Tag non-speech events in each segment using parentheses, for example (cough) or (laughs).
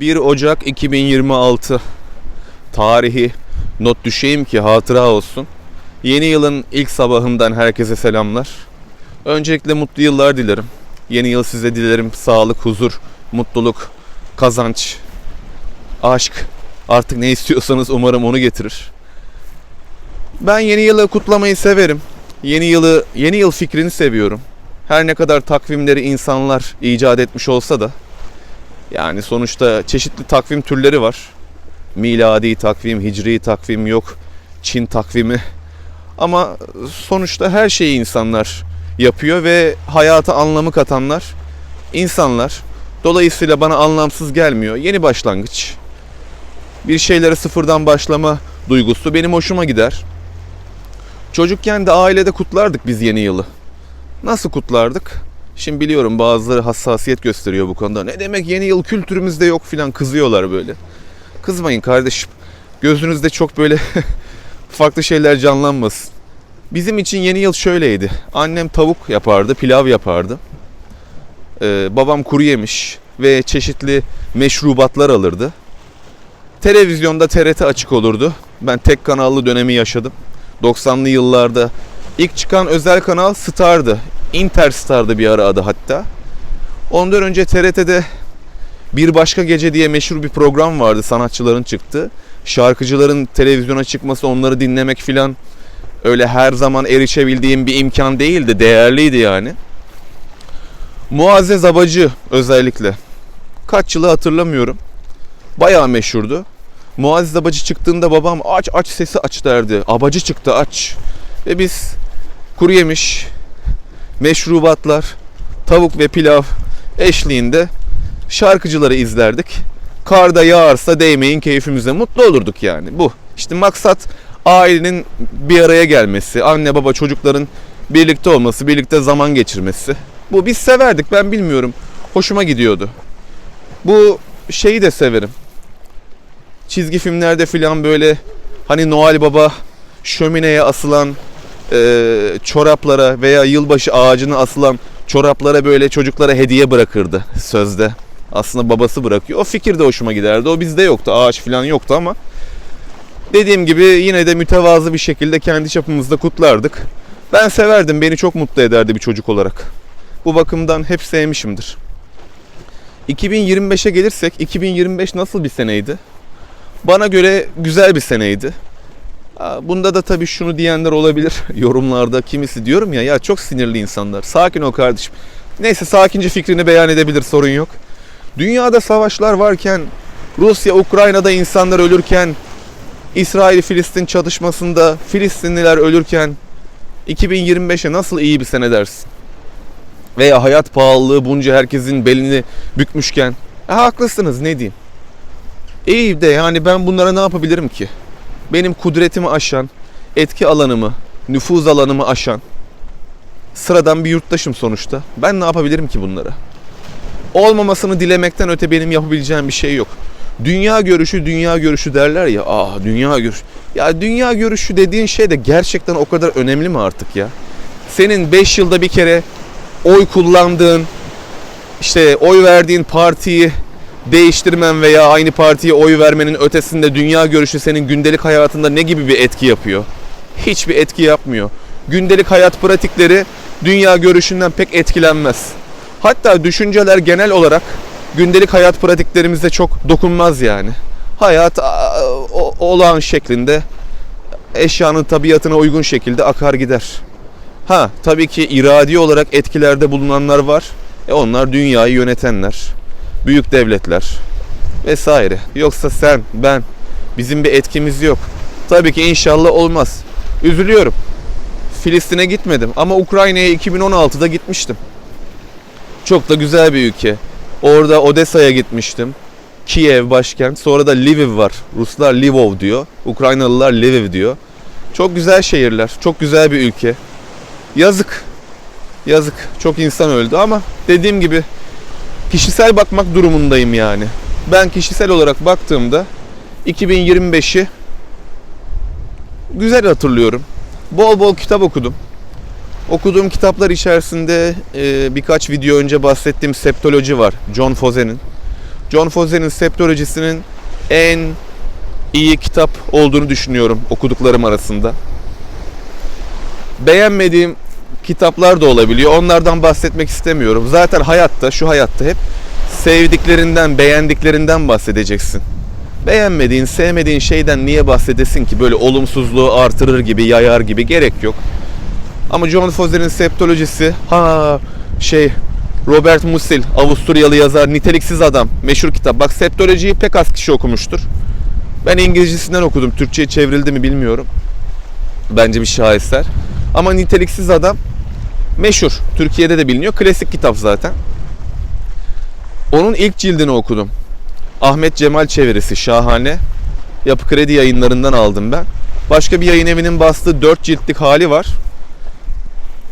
1 Ocak 2026 tarihi not düşeyim ki hatıra olsun. Yeni yılın ilk sabahından herkese selamlar. Öncelikle mutlu yıllar dilerim. Yeni yıl size dilerim sağlık, huzur, mutluluk, kazanç, aşk. Artık ne istiyorsanız umarım onu getirir. Ben yeni yılı kutlamayı severim. Yeni yılı, yeni yıl fikrini seviyorum. Her ne kadar takvimleri insanlar icat etmiş olsa da yani sonuçta çeşitli takvim türleri var. Miladi takvim, hicri takvim yok, Çin takvimi. Ama sonuçta her şeyi insanlar yapıyor ve hayata anlamı katanlar insanlar. Dolayısıyla bana anlamsız gelmiyor. Yeni başlangıç. Bir şeylere sıfırdan başlama duygusu benim hoşuma gider. Çocukken de ailede kutlardık biz yeni yılı. Nasıl kutlardık? Şimdi biliyorum bazıları hassasiyet gösteriyor bu konuda. Ne demek yeni yıl kültürümüzde yok filan kızıyorlar böyle. Kızmayın kardeşim. Gözünüzde çok böyle (laughs) farklı şeyler canlanmasın. Bizim için yeni yıl şöyleydi. Annem tavuk yapardı, pilav yapardı. Ee, babam kuru yemiş ve çeşitli meşrubatlar alırdı. Televizyonda TRT açık olurdu. Ben tek kanallı dönemi yaşadım. 90'lı yıllarda ilk çıkan özel kanal Star'dı. Interstar'dı bir ara adı hatta. Ondan önce TRT'de Bir Başka Gece diye meşhur bir program vardı sanatçıların çıktığı. Şarkıcıların televizyona çıkması, onları dinlemek filan öyle her zaman erişebildiğim bir imkan değildi. Değerliydi yani. Muazzez Abacı özellikle. Kaç yılı hatırlamıyorum. Bayağı meşhurdu. Muazzez Abacı çıktığında babam aç aç sesi aç derdi. Abacı çıktı aç. Ve biz kuru yemiş, meşrubatlar, tavuk ve pilav eşliğinde şarkıcıları izlerdik. Karda yağarsa değmeyin keyfimize mutlu olurduk yani bu. İşte maksat ailenin bir araya gelmesi, anne baba çocukların birlikte olması, birlikte zaman geçirmesi. Bu biz severdik ben bilmiyorum. Hoşuma gidiyordu. Bu şeyi de severim. Çizgi filmlerde filan böyle hani Noel Baba şömineye asılan e, çoraplara veya yılbaşı ağacına asılan çoraplara böyle çocuklara hediye bırakırdı sözde. Aslında babası bırakıyor. O fikir de hoşuma giderdi. O bizde yoktu. Ağaç falan yoktu ama dediğim gibi yine de mütevazı bir şekilde kendi çapımızda kutlardık. Ben severdim. Beni çok mutlu ederdi bir çocuk olarak. Bu bakımdan hep sevmişimdir. 2025'e gelirsek 2025 nasıl bir seneydi? Bana göre güzel bir seneydi. Bunda da tabii şunu diyenler olabilir (laughs) yorumlarda kimisi diyorum ya ya çok sinirli insanlar. Sakin ol kardeşim. Neyse sakince fikrini beyan edebilir sorun yok. Dünyada savaşlar varken Rusya Ukrayna'da insanlar ölürken İsrail Filistin çatışmasında Filistinliler ölürken 2025'e nasıl iyi bir sene dersin? Veya hayat pahalılığı bunca herkesin belini bükmüşken e, haklısınız ne diyeyim. İyi de yani ben bunlara ne yapabilirim ki? Benim kudretimi aşan, etki alanımı, nüfuz alanımı aşan sıradan bir yurttaşım sonuçta. Ben ne yapabilirim ki bunlara? Olmamasını dilemekten öte benim yapabileceğim bir şey yok. Dünya görüşü, dünya görüşü derler ya. Ah dünya görüşü. Ya dünya görüşü dediğin şey de gerçekten o kadar önemli mi artık ya? Senin 5 yılda bir kere oy kullandığın, işte oy verdiğin partiyi değiştirmen veya aynı partiye oy vermenin ötesinde dünya görüşü senin gündelik hayatında ne gibi bir etki yapıyor? Hiçbir etki yapmıyor. Gündelik hayat pratikleri dünya görüşünden pek etkilenmez. Hatta düşünceler genel olarak gündelik hayat pratiklerimizde çok dokunmaz yani. Hayat olağan şeklinde eşyanın tabiatına uygun şekilde akar gider. Ha tabii ki iradi olarak etkilerde bulunanlar var. E onlar dünyayı yönetenler, büyük devletler vesaire. Yoksa sen, ben bizim bir etkimiz yok. Tabii ki inşallah olmaz. Üzülüyorum. Filistin'e gitmedim ama Ukrayna'ya 2016'da gitmiştim. Çok da güzel bir ülke. Orada Odessa'ya gitmiştim. Kiev başkent. Sonra da Lviv var. Ruslar Lvov diyor. Ukraynalılar Lviv diyor. Çok güzel şehirler. Çok güzel bir ülke. Yazık. Yazık. Çok insan öldü ama dediğim gibi kişisel bakmak durumundayım yani. Ben kişisel olarak baktığımda 2025'i güzel hatırlıyorum. Bol bol kitap okudum. Okuduğum kitaplar içerisinde e, birkaç video önce bahsettiğim Septoloji var. John Fose'nin. John Fose'nin Septolojisi'nin en iyi kitap olduğunu düşünüyorum okuduklarım arasında. Beğenmediğim kitaplar da olabiliyor. Onlardan bahsetmek istemiyorum. Zaten hayatta, şu hayatta hep sevdiklerinden, beğendiklerinden bahsedeceksin. Beğenmediğin, sevmediğin şeyden niye bahsedesin ki? Böyle olumsuzluğu artırır gibi, yayar gibi gerek yok. Ama John Fose'nin Septolojisi, ha şey Robert Musil, Avusturyalı yazar, Niteliksiz Adam, meşhur kitap. Bak Septolojiyi pek az kişi okumuştur. Ben İngilizcesinden okudum. Türkçe'ye çevrildi mi bilmiyorum. Bence bir şaheser. Ama Niteliksiz Adam meşhur. Türkiye'de de biliniyor. Klasik kitap zaten. Onun ilk cildini okudum. Ahmet Cemal çevirisi şahane. Yapı Kredi yayınlarından aldım ben. Başka bir yayın evinin bastığı 4 ciltlik hali var.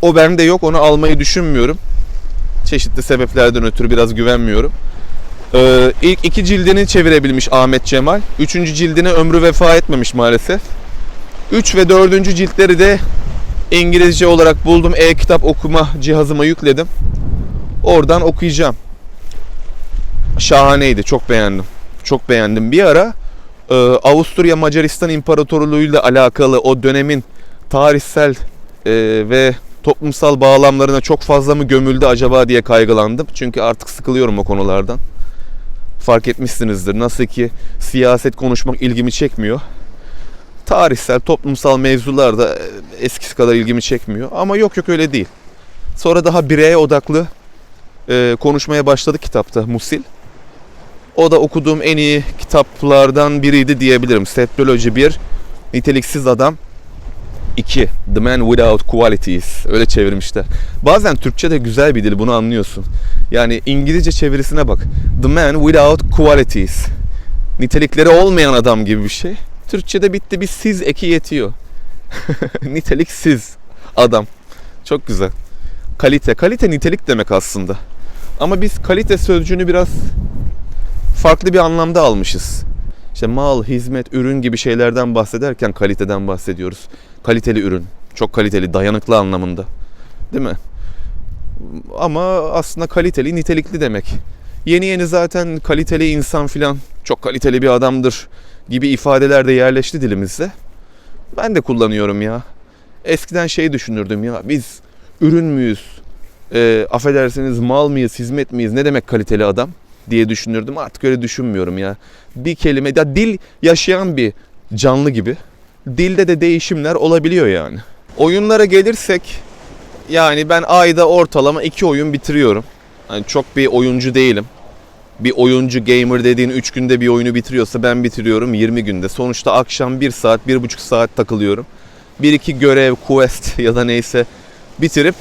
O bende yok. Onu almayı düşünmüyorum. Çeşitli sebeplerden ötürü biraz güvenmiyorum. Ee, ilk iki cildini çevirebilmiş Ahmet Cemal. Üçüncü cildine ömrü vefa etmemiş maalesef. Üç ve dördüncü ciltleri de İngilizce olarak buldum. E-kitap okuma cihazıma yükledim. Oradan okuyacağım. Şahaneydi. Çok beğendim. Çok beğendim. Bir ara e, Avusturya Macaristan İmparatorluğu'yla alakalı o dönemin tarihsel e, ve toplumsal bağlamlarına çok fazla mı gömüldü acaba diye kaygılandım. Çünkü artık sıkılıyorum o konulardan. Fark etmişsinizdir. Nasıl ki siyaset konuşmak ilgimi çekmiyor. Tarihsel, toplumsal mevzular da e, eskisi kadar ilgimi çekmiyor. Ama yok yok öyle değil. Sonra daha bireye odaklı e, konuşmaya başladı kitapta Musil. O da okuduğum en iyi kitaplardan biriydi diyebilirim. Septoloji 1, Niteliksiz Adam 2. The Man Without Qualities. Öyle çevirmişler. Bazen Türkçe de güzel bir dil bunu anlıyorsun. Yani İngilizce çevirisine bak. The Man Without Qualities. Nitelikleri olmayan adam gibi bir şey. Türkçe'de bitti bir siz eki yetiyor. (laughs) Niteliksiz adam. Çok güzel. Kalite. Kalite nitelik demek aslında. Ama biz kalite sözcüğünü biraz farklı bir anlamda almışız. İşte mal, hizmet, ürün gibi şeylerden bahsederken kaliteden bahsediyoruz. Kaliteli ürün, çok kaliteli, dayanıklı anlamında. Değil mi? Ama aslında kaliteli, nitelikli demek. Yeni yeni zaten kaliteli insan filan, çok kaliteli bir adamdır gibi ifadeler de yerleşti dilimizde. Ben de kullanıyorum ya. Eskiden şey düşünürdüm ya, biz ürün müyüz? E, affedersiniz mal mıyız, hizmet miyiz? Ne demek kaliteli adam? diye düşünürdüm. Artık öyle düşünmüyorum ya. Bir kelime, ya dil yaşayan bir canlı gibi. Dilde de değişimler olabiliyor yani. Oyunlara gelirsek yani ben ayda ortalama iki oyun bitiriyorum. Yani çok bir oyuncu değilim. Bir oyuncu gamer dediğin 3 günde bir oyunu bitiriyorsa ben bitiriyorum 20 günde. Sonuçta akşam 1 saat 1,5 saat takılıyorum. Bir iki görev, quest (laughs) ya da neyse bitirip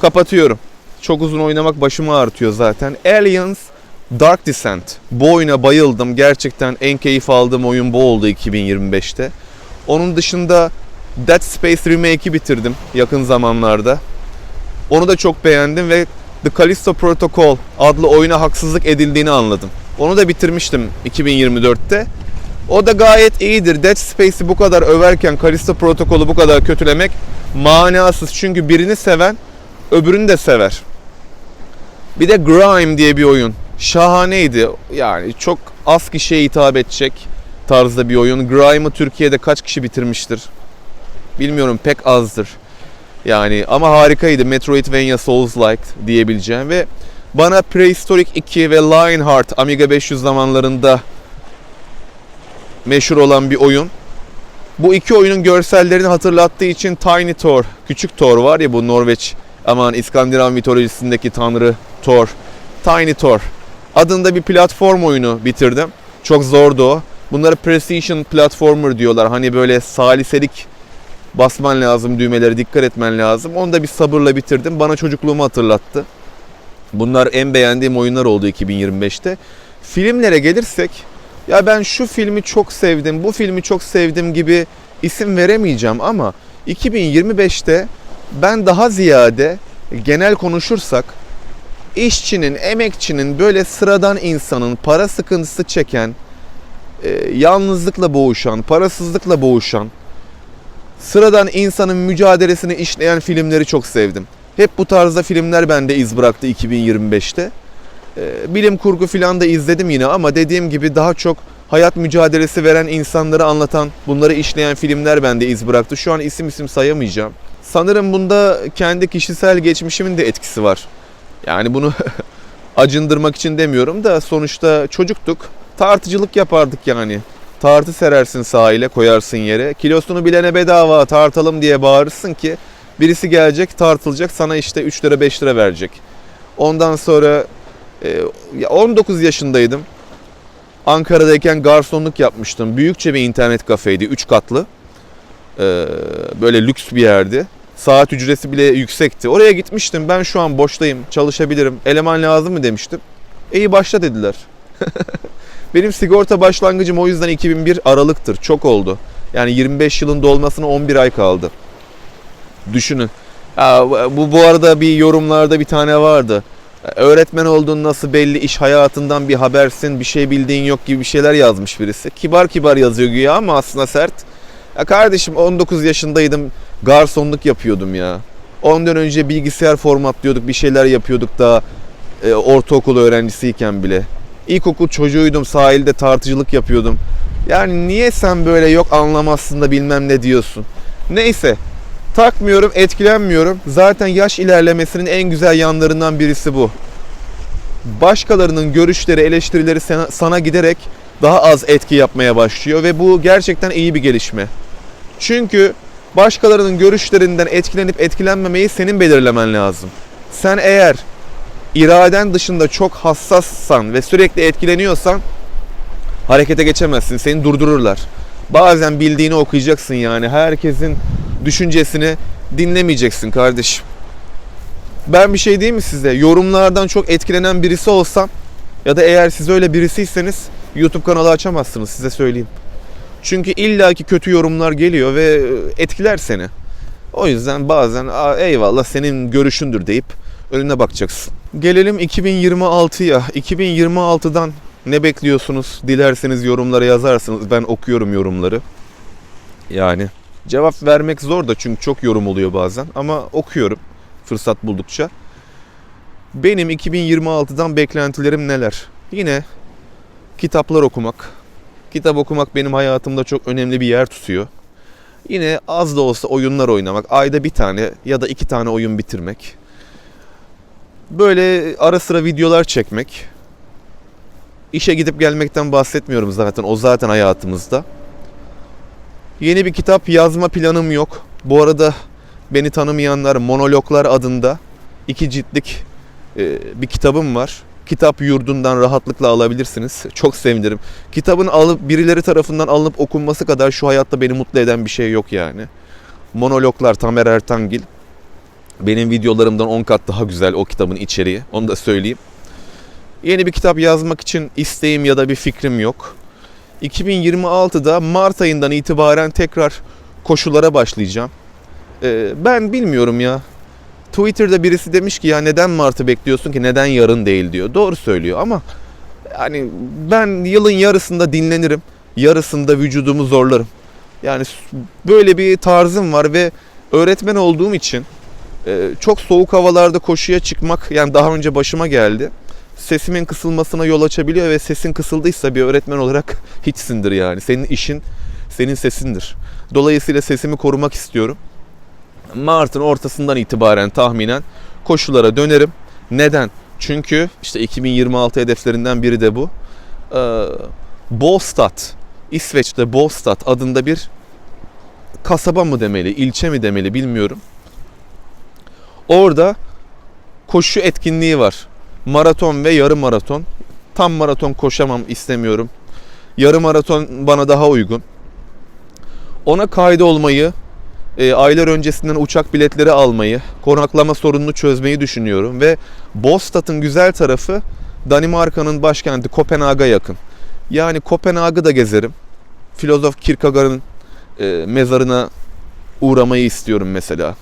kapatıyorum. Çok uzun oynamak başımı ağrıtıyor zaten. Aliens Dark Descent. Bu oyuna bayıldım. Gerçekten en keyif aldığım oyun bu oldu 2025'te. Onun dışında Dead Space Remake'i bitirdim yakın zamanlarda. Onu da çok beğendim ve The Callisto Protocol adlı oyuna haksızlık edildiğini anladım. Onu da bitirmiştim 2024'te. O da gayet iyidir. Dead Space'i bu kadar överken Callisto Protocol'u bu kadar kötülemek manasız. Çünkü birini seven öbürünü de sever. Bir de Grime diye bir oyun şahaneydi. Yani çok az kişiye hitap edecek tarzda bir oyun. Grime'ı Türkiye'de kaç kişi bitirmiştir? Bilmiyorum pek azdır. Yani ama harikaydı. Metroidvania Souls-like diyebileceğim ve bana Prehistoric 2 ve Lionheart Amiga 500 zamanlarında meşhur olan bir oyun. Bu iki oyunun görsellerini hatırlattığı için Tiny Thor, küçük Thor var ya bu Norveç aman İskandinav mitolojisindeki tanrı Thor. Tiny Thor adında bir platform oyunu bitirdim. Çok zordu o. Bunlara precision platformer diyorlar. Hani böyle saliselik basman lazım, düğmelere dikkat etmen lazım. Onu da bir sabırla bitirdim. Bana çocukluğumu hatırlattı. Bunlar en beğendiğim oyunlar oldu 2025'te. Filmlere gelirsek ya ben şu filmi çok sevdim, bu filmi çok sevdim gibi isim veremeyeceğim ama 2025'te ben daha ziyade genel konuşursak işçinin, emekçinin, böyle sıradan insanın para sıkıntısı çeken, e, yalnızlıkla boğuşan, parasızlıkla boğuşan, sıradan insanın mücadelesini işleyen filmleri çok sevdim. Hep bu tarzda filmler bende iz bıraktı 2025'te. Ee, bilim kurgu falan da izledim yine ama dediğim gibi daha çok hayat mücadelesi veren insanları anlatan, bunları işleyen filmler bende iz bıraktı. Şu an isim isim sayamayacağım. Sanırım bunda kendi kişisel geçmişimin de etkisi var. Yani bunu (laughs) acındırmak için demiyorum da sonuçta çocuktuk. Tartıcılık yapardık yani. Tartı serersin sahile koyarsın yere. Kilosunu bilene bedava tartalım diye bağırırsın ki birisi gelecek tartılacak sana işte 3 lira 5 lira verecek. Ondan sonra e, ya 19 yaşındaydım. Ankara'dayken garsonluk yapmıştım. Büyükçe bir internet kafeydi. 3 katlı. Ee, böyle lüks bir yerdi. Saat ücreti bile yüksekti. Oraya gitmiştim. Ben şu an boştayım. Çalışabilirim. Eleman lazım mı demiştim. İyi başla dediler. (laughs) Benim sigorta başlangıcım o yüzden 2001 Aralık'tır. Çok oldu. Yani 25 yılın dolmasına 11 ay kaldı. Düşünün. Bu bu arada bir yorumlarda bir tane vardı. Öğretmen olduğun nasıl belli, iş hayatından bir habersin, bir şey bildiğin yok gibi bir şeyler yazmış birisi. Kibar kibar yazıyor güya ama aslında sert. Ya kardeşim 19 yaşındaydım, garsonluk yapıyordum ya. Ondan önce bilgisayar formatlıyorduk, bir şeyler yapıyorduk da e, ortaokul öğrencisiyken bile. İlkokul çocuğuydum, sahilde tartıcılık yapıyordum. Yani niye sen böyle yok anlamazsın da bilmem ne diyorsun. Neyse, takmıyorum, etkilenmiyorum. Zaten yaş ilerlemesinin en güzel yanlarından birisi bu. Başkalarının görüşleri, eleştirileri sana, sana giderek daha az etki yapmaya başlıyor ve bu gerçekten iyi bir gelişme. Çünkü başkalarının görüşlerinden etkilenip etkilenmemeyi senin belirlemen lazım. Sen eğer iraden dışında çok hassassan ve sürekli etkileniyorsan harekete geçemezsin. Seni durdururlar. Bazen bildiğini okuyacaksın yani. Herkesin düşüncesini dinlemeyeceksin kardeşim. Ben bir şey diyeyim mi size? Yorumlardan çok etkilenen birisi olsam ya da eğer siz öyle birisiyseniz YouTube kanalı açamazsınız size söyleyeyim. Çünkü illaki kötü yorumlar geliyor ve etkiler seni. O yüzden bazen eyvallah senin görüşündür deyip önüne bakacaksın. Gelelim 2026'ya. 2026'dan ne bekliyorsunuz? Dilerseniz yorumlara yazarsınız. Ben okuyorum yorumları. Yani cevap vermek zor da çünkü çok yorum oluyor bazen ama okuyorum fırsat buldukça. Benim 2026'dan beklentilerim neler? Yine kitaplar okumak. Kitap okumak benim hayatımda çok önemli bir yer tutuyor. Yine az da olsa oyunlar oynamak. Ayda bir tane ya da iki tane oyun bitirmek. Böyle ara sıra videolar çekmek. İşe gidip gelmekten bahsetmiyorum zaten. O zaten hayatımızda. Yeni bir kitap yazma planım yok. Bu arada beni tanımayanlar Monologlar adında iki ciltlik e, bir kitabım var. Kitap yurdundan rahatlıkla alabilirsiniz. Çok sevinirim. Kitabın alıp birileri tarafından alınıp okunması kadar şu hayatta beni mutlu eden bir şey yok yani. Monologlar Tamer Ertangil. Benim videolarımdan 10 kat daha güzel o kitabın içeriği. Onu da söyleyeyim. Yeni bir kitap yazmak için isteğim ya da bir fikrim yok. 2026'da Mart ayından itibaren tekrar koşulara başlayacağım. Ee, ben bilmiyorum ya. Twitter'da birisi demiş ki ya neden Mart'ı bekliyorsun ki neden yarın değil diyor. Doğru söylüyor ama yani ben yılın yarısında dinlenirim. Yarısında vücudumu zorlarım. Yani böyle bir tarzım var ve öğretmen olduğum için e, çok soğuk havalarda koşuya çıkmak yani daha önce başıma geldi. Sesimin kısılmasına yol açabiliyor ve sesin kısıldıysa bir öğretmen olarak (laughs) hiçsindir yani. Senin işin senin sesindir. Dolayısıyla sesimi korumak istiyorum. Mart'ın ortasından itibaren tahminen koşulara dönerim. Neden? Çünkü işte 2026 hedeflerinden biri de bu. Ee, Båstad, İsveç'te Båstad adında bir kasaba mı demeli, ilçe mi demeli bilmiyorum. Orada koşu etkinliği var. Maraton ve yarım maraton. Tam maraton koşamam istemiyorum. Yarım maraton bana daha uygun. Ona kaydolmayı, e, aylar öncesinden uçak biletleri almayı, konaklama sorununu çözmeyi düşünüyorum ve Båstad'ın güzel tarafı Danimarka'nın başkenti Kopenhag'a yakın. Yani Kopenhag'ı da gezerim. Filozof Kierkegaard'ın e, mezarına uğramayı istiyorum mesela.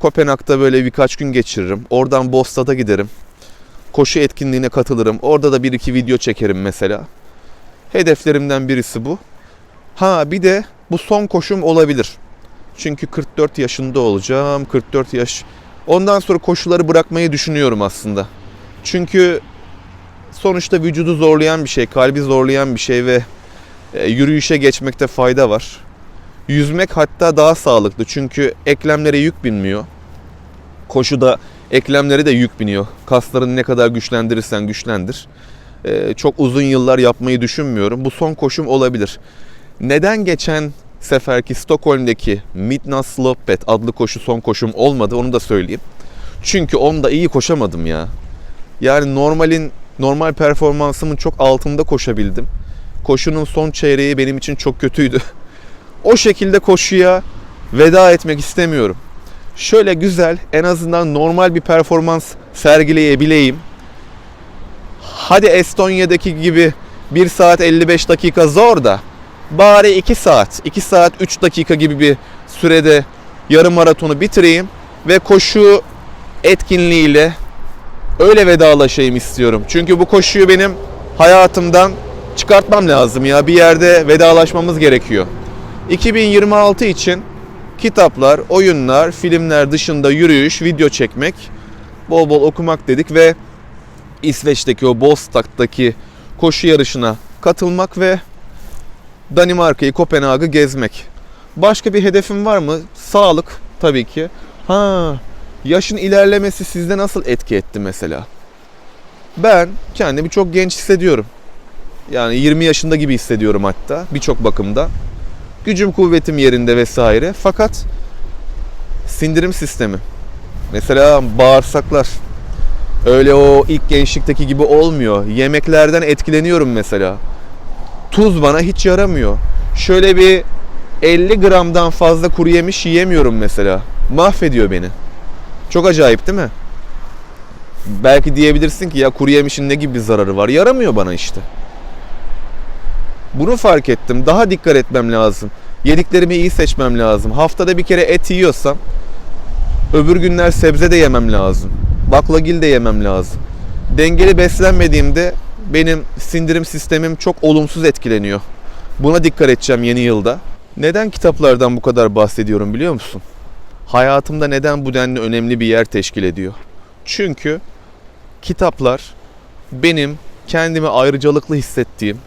Kopenhag'da böyle birkaç gün geçiririm. Oradan Båstad'a giderim. Koşu etkinliğine katılırım. Orada da bir iki video çekerim mesela. Hedeflerimden birisi bu. Ha bir de bu son koşum olabilir. Çünkü 44 yaşında olacağım. 44 yaş. Ondan sonra koşuları bırakmayı düşünüyorum aslında. Çünkü sonuçta vücudu zorlayan bir şey, kalbi zorlayan bir şey ve e, yürüyüşe geçmekte fayda var. Yüzmek hatta daha sağlıklı çünkü eklemlere yük binmiyor. Koşuda eklemlere de yük biniyor. Kaslarını ne kadar güçlendirirsen güçlendir. E, çok uzun yıllar yapmayı düşünmüyorum. Bu son koşum olabilir. Neden geçen seferki Stockholm'deki Midnattsloppet adlı koşu son koşum olmadı onu da söyleyeyim. Çünkü onda iyi koşamadım ya. Yani normalin normal performansımın çok altında koşabildim. Koşunun son çeyreği benim için çok kötüydü. (laughs) O şekilde koşuya veda etmek istemiyorum. Şöyle güzel en azından normal bir performans sergileyebileyim. Hadi Estonya'daki gibi 1 saat 55 dakika zor da bari 2 saat, 2 saat 3 dakika gibi bir sürede yarım maratonu bitireyim ve koşu etkinliğiyle öyle vedalaşayım istiyorum. Çünkü bu koşuyu benim hayatımdan çıkartmam lazım ya. Bir yerde vedalaşmamız gerekiyor. 2026 için kitaplar, oyunlar, filmler dışında yürüyüş, video çekmek, bol bol okumak dedik ve İsveç'teki o Bostad'daki koşu yarışına katılmak ve Danimarka'yı, Kopenhag'ı gezmek. Başka bir hedefim var mı? Sağlık tabii ki. Ha, yaşın ilerlemesi sizde nasıl etki etti mesela? Ben kendimi çok genç hissediyorum. Yani 20 yaşında gibi hissediyorum hatta birçok bakımda. Gücüm kuvvetim yerinde vesaire. Fakat sindirim sistemi. Mesela bağırsaklar. Öyle o ilk gençlikteki gibi olmuyor. Yemeklerden etkileniyorum mesela. Tuz bana hiç yaramıyor. Şöyle bir 50 gramdan fazla kuru yemiş yiyemiyorum mesela. Mahvediyor beni. Çok acayip değil mi? Belki diyebilirsin ki ya kuru yemişin ne gibi bir zararı var? Yaramıyor bana işte. Bunu fark ettim. Daha dikkat etmem lazım. Yediklerimi iyi seçmem lazım. Haftada bir kere et yiyorsam öbür günler sebze de yemem lazım. Baklagil de yemem lazım. Dengeli beslenmediğimde benim sindirim sistemim çok olumsuz etkileniyor. Buna dikkat edeceğim yeni yılda. Neden kitaplardan bu kadar bahsediyorum biliyor musun? Hayatımda neden bu denli önemli bir yer teşkil ediyor? Çünkü kitaplar benim kendimi ayrıcalıklı hissettiğim,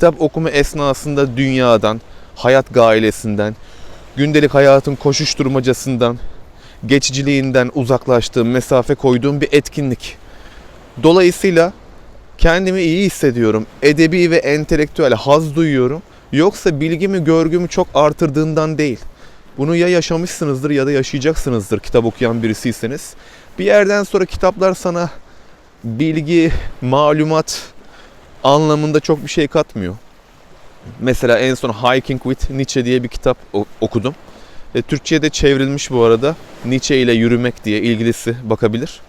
kitap okuma esnasında dünyadan, hayat gailesinden, gündelik hayatın koşuşturmacasından, geçiciliğinden uzaklaştığım, mesafe koyduğum bir etkinlik. Dolayısıyla kendimi iyi hissediyorum. Edebi ve entelektüel haz duyuyorum. Yoksa bilgimi, görgümü çok artırdığından değil. Bunu ya yaşamışsınızdır ya da yaşayacaksınızdır kitap okuyan birisiyseniz. Bir yerden sonra kitaplar sana bilgi, malumat anlamında çok bir şey katmıyor. Mesela en son Hiking with Nietzsche diye bir kitap okudum. E, Türkçe'ye çevrilmiş bu arada. Nietzsche ile yürümek diye ilgilisi bakabilir.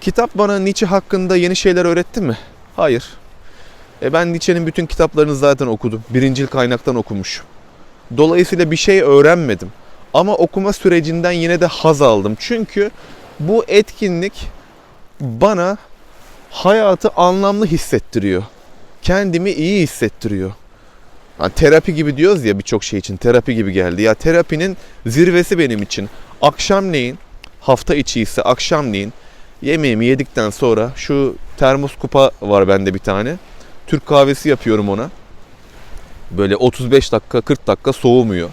Kitap bana Nietzsche hakkında yeni şeyler öğretti mi? Hayır. E ben Nietzsche'nin bütün kitaplarını zaten okudum. Birincil kaynaktan okumuşum. Dolayısıyla bir şey öğrenmedim. Ama okuma sürecinden yine de haz aldım. Çünkü bu etkinlik bana hayatı anlamlı hissettiriyor. Kendimi iyi hissettiriyor. Yani terapi gibi diyoruz ya birçok şey için terapi gibi geldi. Ya terapinin zirvesi benim için. Akşamleyin hafta içi ise akşamleyin yemeğimi yedikten sonra şu termos kupa var bende bir tane. Türk kahvesi yapıyorum ona. Böyle 35 dakika 40 dakika soğumuyor.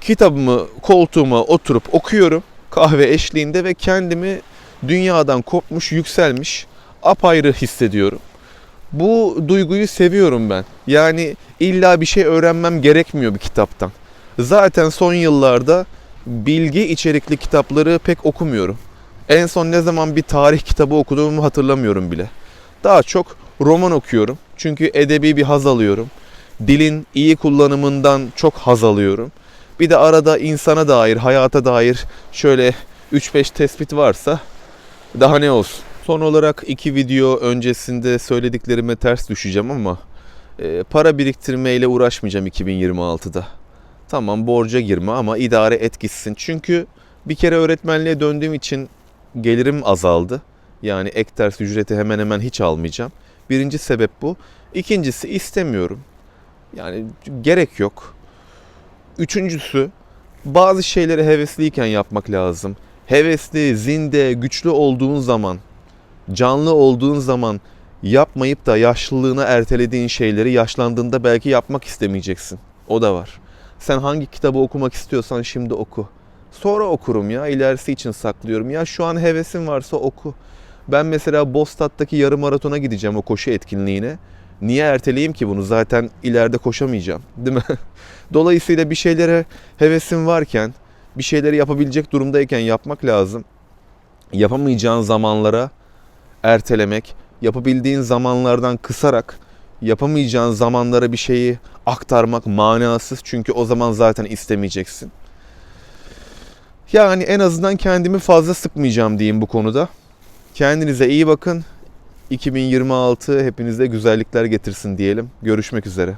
Kitabımı koltuğuma oturup okuyorum kahve eşliğinde ve kendimi dünyadan kopmuş, yükselmiş, apayrı hissediyorum. Bu duyguyu seviyorum ben. Yani illa bir şey öğrenmem gerekmiyor bir kitaptan. Zaten son yıllarda bilgi içerikli kitapları pek okumuyorum. En son ne zaman bir tarih kitabı okuduğumu hatırlamıyorum bile. Daha çok roman okuyorum. Çünkü edebi bir haz alıyorum. Dilin iyi kullanımından çok haz alıyorum. Bir de arada insana dair, hayata dair şöyle 3-5 tespit varsa daha ne olsun. Son olarak iki video öncesinde söylediklerime ters düşeceğim ama e, para biriktirmeyle uğraşmayacağım 2026'da. Tamam borca girme ama idare et gitsin. Çünkü bir kere öğretmenliğe döndüğüm için gelirim azaldı. Yani ek ders ücreti hemen hemen hiç almayacağım. Birinci sebep bu. İkincisi istemiyorum. Yani gerek yok. Üçüncüsü bazı şeyleri hevesliyken yapmak lazım. Hevesli, zinde, güçlü olduğun zaman Canlı olduğun zaman yapmayıp da yaşlılığına ertelediğin şeyleri yaşlandığında belki yapmak istemeyeceksin. O da var. Sen hangi kitabı okumak istiyorsan şimdi oku. Sonra okurum ya ilerisi için saklıyorum. Ya şu an hevesin varsa oku. Ben mesela Bostat'taki yarım maratona gideceğim o koşu etkinliğine. Niye erteleyeyim ki bunu? Zaten ileride koşamayacağım. Değil mi? (laughs) Dolayısıyla bir şeylere hevesin varken, bir şeyleri yapabilecek durumdayken yapmak lazım. Yapamayacağın zamanlara ertelemek, yapabildiğin zamanlardan kısarak yapamayacağın zamanlara bir şeyi aktarmak manasız. Çünkü o zaman zaten istemeyeceksin. Yani en azından kendimi fazla sıkmayacağım diyeyim bu konuda. Kendinize iyi bakın. 2026 hepinize güzellikler getirsin diyelim. Görüşmek üzere.